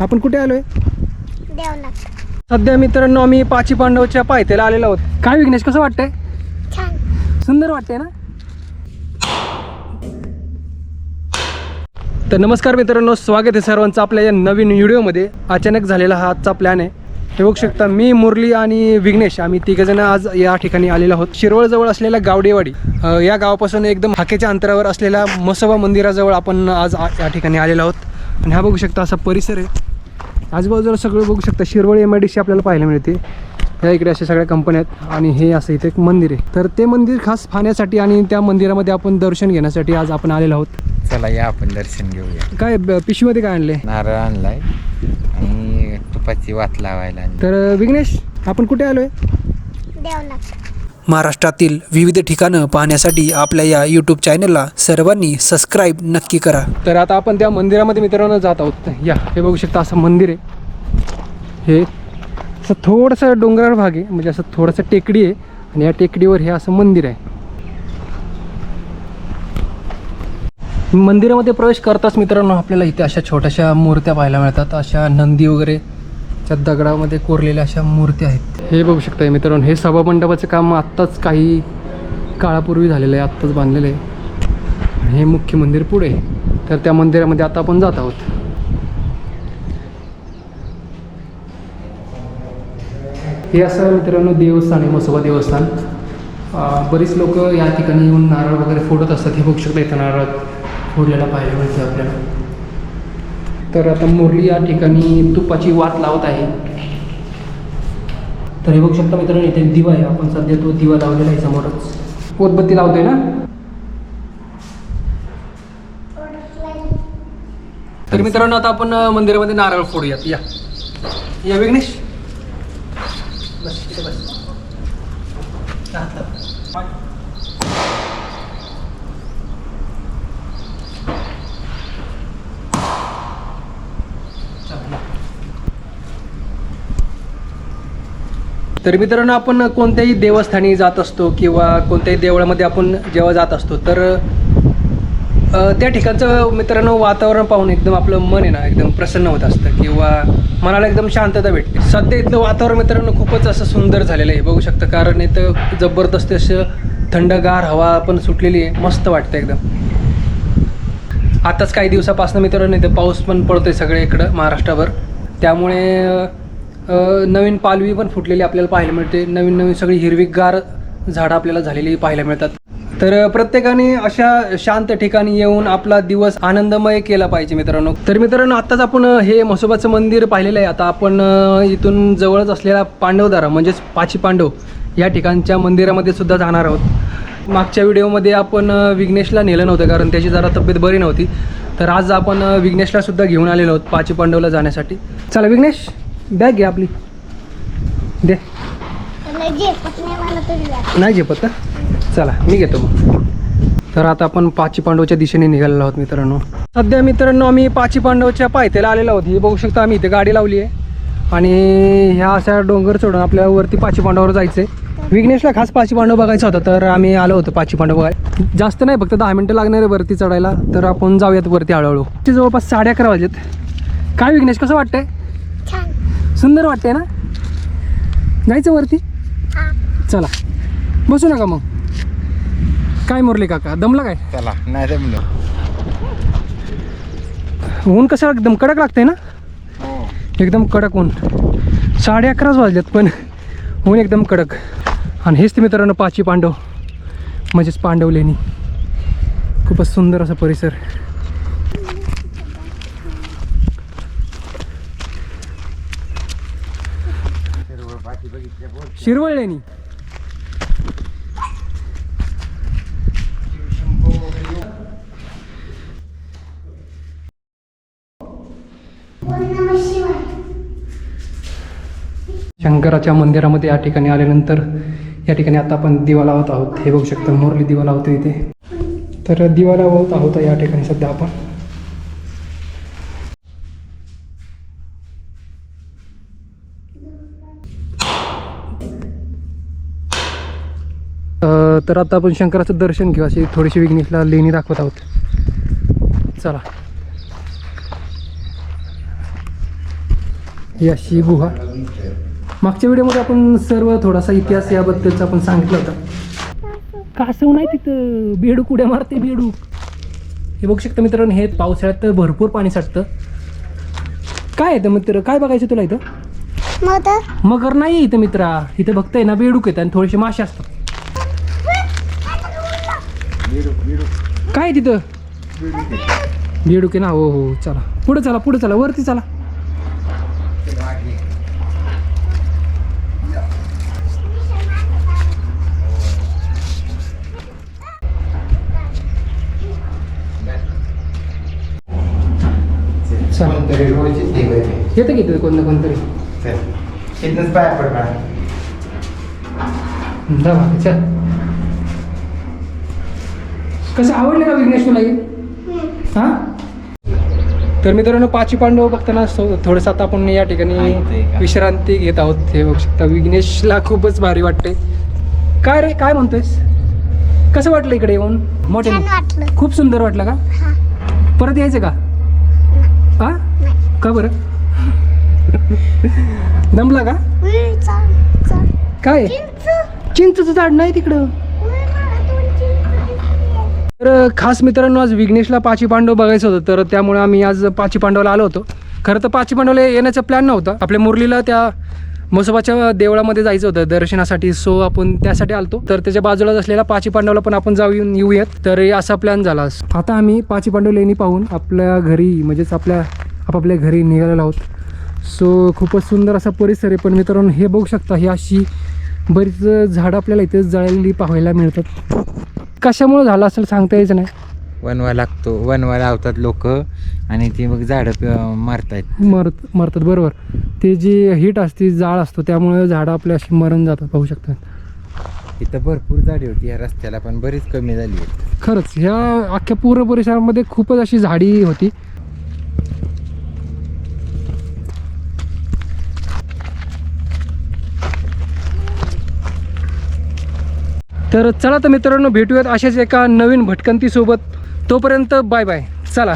आपण कुठे आलोय? देवनाथ. सध्या मित्रांनो आम्ही पाची पांडवच्या पायथ्याला आलेलो आहोत. काय विघ्नेश कसं वाटतंय? छान. सुंदर वाटतंय ना? तर नमस्कार मित्रांनो स्वागत आहे सर्वांचं आपल्या या नवीन व्हिडिओमध्ये. अचानक झालेला हा आजचा प्लॅन आहे. हे बघू शकता मी मुरली आणि विघ्नेश आम्ही तिघजण आज या ठिकाणी आलेलो आहोत. शिरवळजवळ असलेल्या गावडेवाडी या गावापासून एकदम हाकेच्या अंतरावर असलेल्या मसोबा मंदिराजवळ आपण आज या ठिकाणी आलेलो आहोत. आणि हा बघू शकता असा परिसर आहे. आजूबाजूला सगळं बघू शकता. Shirwal M I D C आपल्याला पाहायला मिळते. या इकडे अशा सगळ्या कंपन्या आहेत. आणि हे असं इथे एक मंदिर आहे. तर ते मंदिर खास पाहण्यासाठी आणि त्या मंदिरामध्ये आपण दर्शन घेण्यासाठी आज आपण आलेलो आहोत. चला या आपण दर्शन घेऊया. काय ब- पिशवीमध्ये काय आणले नारळ आणलाय आणि तुपाची वात लावायला. तर विघ्नेश आपण कुठे आलोय? देवनाथ. महाराष्ट्रातील विविध ठिकाणं पाहण्यासाठी आपल्या या यूट्यूब चॅनलला सर्वांनी सबस्क्राईब नक्की करा. तर आता आपण त्या मंदिरामध्ये मित्रांनो जात आहोत. या हे बघू शकता असं मंदिर आहे. हे असं थोडंसं डोंगराळ भाग आहे म्हणजे असं थोडंसं टेकडी आहे आणि या टेकडीवर हे असं मंदिर आहे. मंदिरामध्ये प्रवेश करताच मित्रांनो आपल्याला इथे अशा छोट्याशा मूर्त्या पाहायला मिळतात अशा नंदी वगैरे त्या दगडामध्ये कोरलेल्या अशा मूर्त्या आहेत. हे बघू शकता मित्रांनो हे सभामंडपाचं काम आत्ताच काही काळापूर्वी झालेलं आहे आत्ताच बांधलेलं आहे. हे मुख्य मंदिर पुढे तर त्या मंदिरामध्ये आता आपण जात आहोत. हे असं मित्रांनो देवस्थान आहे मसोबा देवस्थान. बरीच लोक या ठिकाणी येऊन नारळ वगैरे फोडत असतात. हे बघू शकता इथं नारळ फोडलेला पाहायला मिळतं आपल्याला. तर आता मुरली या ठिकाणी तुपाची वात लावत आहे. तर हे बघू शकता मित्रांनो इथे दिवा आहे. आपण सध्या तो दिवा लावलेला आहे समोरच. उदबत्ती लावतोय ना? तर मित्रांनो आता आपण मंदिरामध्ये नारळ फोडूयात. या. या विघ्नेश. बस बस. तर मित्रांनो आपण कोणत्याही देवस्थानी जात असतो किंवा कोणत्याही देवळामध्ये आपण जेव्हा जात असतो तर त्या ठिकाणचं मित्रांनो वातावरण पाहून एकदम आपलं मन आहे ना एकदम प्रसन्न होत असतं किंवा मनाला एकदम शांतता भेटते. सध्या इथलं वातावरण मित्रांनो खूपच असं सुंदर झालेलं आहे बघू शकता. कारण इथं जबरदस्त असं थंडगार हवा पण सुटलेली आहे मस्त वाटतं एकदम. आताच काही दिवसापासून मित्रांनो इथं पाऊस पण पडतोय सगळे इकडं महाराष्ट्रावर. त्यामुळे नवीन पालवी पण फुटलेली आपल्याला पाहायला मिळते. नवीन नवीन सगळी हिरवीगार झाडं आपल्याला झालेली पाहायला मिळतात. तर प्रत्येकाने अशा शांत ठिकाणी येऊन आपला दिवस आनंदमय केला पाहिजे मित्रांनो. तर मित्रांनो आत्ताच आपण हे म्हसोबाचं मंदिर पाहिलेलं आहे. आता आपण इथून जवळच असलेला पांडवदारा म्हणजेच पाची पांडव या ठिकाणच्या मंदिरामध्ये सुद्धा जाणार आहोत. मागच्या व्हिडिओमध्ये आपण विघ्नेशला नेलं नव्हतं कारण त्याची जरा तब्येत बरी नव्हती. तर आज आपण विघ्नेशला सुद्धा घेऊन आलेलो आहोत पाची पांडवला जाण्यासाठी. चला विघ्नेश. बॅग घे आपली. दे. नाही झेपत का? चला मी घेतो मग. तर आता आपण पाची पांडवच्या दिशेने निघालेलो आहोत मित्रांनो. सध्या मित्रांनो आम्ही पाची पांडवच्या पायथ्याला आलेलो आहोत. हे बघू शकता आम्ही इथे गाडी लावली आहे. आणि ह्या अशा डोंगर चढून आपल्याला वरती पाची पांडवावर जायचं आहे विघ्नेशला खास पाची पांडव बघायचा होता तर आम्ही आलो होतो पाची पांडव बघायला जास्त नाही फक्त दहा मिनटं लागणार आहे वरती चढायला. तर आपण जाऊयात वरती हळूहळू. ते जवळपास साडे अकरा वाजलेत. काय विघ्नेश कसं वाटतंय? सुंदर वाटतंय ना? जायचं वरती? हा. चला. बसू नका मग. काय मुरले काका? दमला काय? चला नाही जमलो ऊन कसं एकदम कडक लागतंय ना? एकदम कडक ऊन. साडे अकराच वाजलेत पण ऊन एकदम कडक. आणि हेच ते मित्रांनो पाची पांडव. म्हणजेच पांडव लेणी खूपच सुंदर असा परिसर. शिरवळ शंकराच्या मंदिरामध्ये या ठिकाणी आल्यानंतर या ठिकाणी आता आपण दिवा लावत आहोत. हे बघू शकता मुरली दिवा लावतो इथे. तर दिवा लावत आहोत या ठिकाणी सध्या आपण. तर आता आपण शंकराचं दर्शन घेऊ. अशी थोडीशी विघ्नेशला लेणी दाखवत आहोत. चला. ही अशी गुहा. मागच्या व्हिडिओमध्ये आपण सर्व थोडासा इतिहास याबद्दलचा आपण सांगितलं होतं. कासव नाही तिथं. बेडूक उड्या मारते बेडूक हे बघू शकता मित्रांनो हे पावसाळ्यात तर भरपूर पाणी साठतं. काय येतं मित्र? काय बघायचं तुला इथं? मगर. नाही इथं मित्रा. इथं बघताय ना बेडूक येतं आणि थोडेसे मासे असतात. काय तिथं? बेडूक ना हो हो चला. पुढे चला पुढे चला वरती चला. येतं की इथं कोणतं कोणतरी? चल. पाया चल. कसं आवडलं का विघ्नेश तुला हे? हां? तर मित्रांनो पाची पांडव बघताना थोडंसं आता आपण या ठिकाणी? विश्रांती घेत आहोत हे बघू शकता. विघ्नेशला खूपच भारी वाटते काय रे काय म्हणतोयस? कसं वाटलं इकडे येऊन? मोठे खूप सुंदर वाटलं का? हा. परत यायचं का? हा? का बरं? दमला का? उई, चल, चल. काय? चिंच. चिंचचं झाड नाही तिकडं. तर खास मित्रांनो आज विघ्नेशला पाची पांडव बघायचं होतं तर त्यामुळे आम्ही आज पाची पांडवला आलो होतो. खरं तर पाची पांडवला येण्याचा प्लॅन नव्हता. आपल्या मुरलीला त्या मसोबाच्या देवळामध्ये जायचं होतं. दर्शनासाठी सो आपण त्यासाठी आलतो. तर त्याच्या बाजूलाच असलेला पाची पांडवला पण आपण जाऊ येऊन येऊयात. तर असा प्लॅन झाला. आता आम्ही पाची पांडव लेणी पाहून आपल्या घरी म्हणजेच आपल्या आपापल्या घरी निघालेलो आहोत. सो खूपच सुंदर असा परिसर आहे. पण मित्रांनो हे बघू शकता ही अशी बरीच झाडं आपल्याला इथेच जळलेली पाहायला मिळतात. कशामुळे झालं असेल सांगता यायचं नाही. वनवा लागतो वनवा लावतात लोक आणि ती मग झाडं प- मारतायत. मरत मरतात बरोबर. ते जी हीट असते जाळ असतो त्यामुळे झाडं आपल्या अशी मरण जातात पाहू शकता. इथं भरपूर झाडी होती या रस्त्याला पण बरीच कमी झाली आहेत खरंच ह्या अख्ख्या पूर्ण परिसरामध्ये खूपच अशी झाडी होती. तर चला तर मित्रांनो भेटूयात अशाच एका नवीन भटकंतीसोबत. तोपर्यंत बाय बाय. चला.